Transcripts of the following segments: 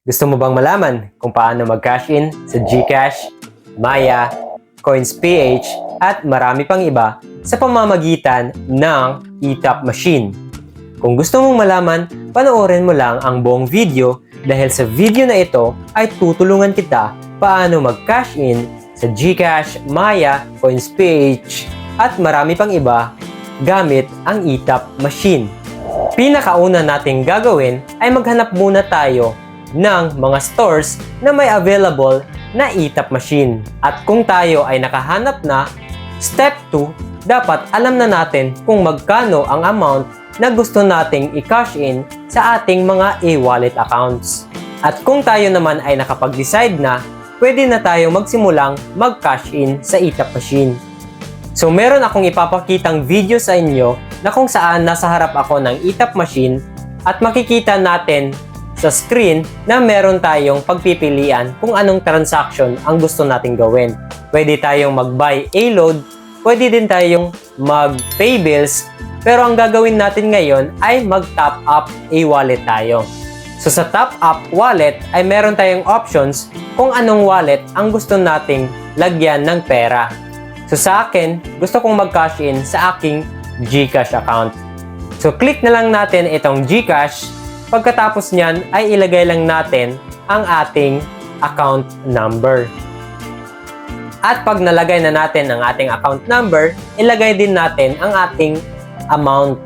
Gusto mo bang malaman kung paano mag-cash in sa GCash, Maya, CoinsPH at marami pang iba sa pamamagitan ng eTap machine? Kung gusto mong malaman, panoorin mo lang ang buong video dahil sa video na ito ay tutulungan kita paano mag-cash in sa GCash, Maya, CoinsPH at marami pang iba gamit ang eTap machine. Pinakauna nating gagawin ay maghanap muna tayo ng mga stores na may available na eTap machine. At kung tayo ay nakahanap na, step 2, dapat alam na natin kung magkano ang amount na gusto nating i-cash in sa ating mga e-wallet accounts. At kung tayo naman ay nakapag-decide na, pwede na tayo magsimulang mag-cash in sa eTap machine. So meron akong ipapakitang video sa inyo na kung saan nasa harap ako ng eTap machine at makikita natin sa screen na meron tayong pagpipilian kung anong transaction ang gusto nating gawin. Pwede tayong mag-buy A-load, pwede din tayong mag-pay bills, pero ang gagawin natin ngayon ay mag-top up A-wallet tayo. So sa top up wallet ay meron tayong options kung anong wallet ang gusto nating lagyan ng pera. So sa akin, gusto kong mag-cash in sa aking GCash account. So click na lang natin itong GCash. Pagkatapos niyan ay ilagay lang natin ang ating account number. At pag nalagay na natin ang ating account number, ilagay din natin ang ating amount.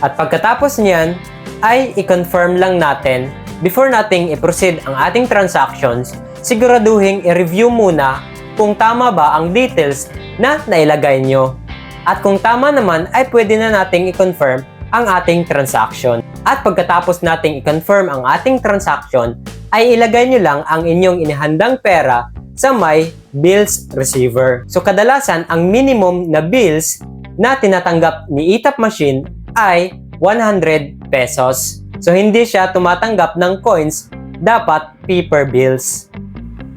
At pagkatapos niyan, ay i-confirm lang natin before nating i-proceed ang ating transactions, siguraduhin i-review muna kung tama ba ang details na nailagay nyo. At kung tama naman ay pwede na nating i-confirm ang ating transaction. At pagkatapos nating i-confirm ang ating transaction, ay ilagay nyo lang ang inyong inihandang pera sa may bills receiver. So kadalasan, ang minimum na bills na tinatanggap ni eTap machine ay 100 pesos. So hindi siya tumatanggap ng coins, dapat paper bills.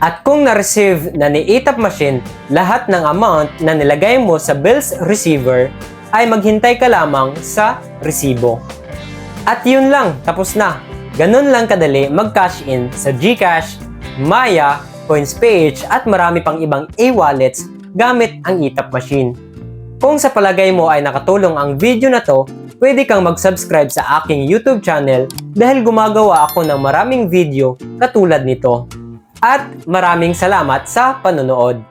At kung na-receive na ni eTap machine lahat ng amount na nilagay mo sa bills receiver, ay maghintay ka lamang sa resibo. At yun lang, tapos na. Ganun lang kadali mag-cash in sa GCash, Maya, CoinsPage at marami pang ibang e-wallets gamit ang eTap machine. Kung sa palagay mo ay nakatulong ang video na to, pwede kang mag-subscribe sa aking YouTube channel dahil gumagawa ako ng maraming video katulad nito. At maraming salamat sa panonood.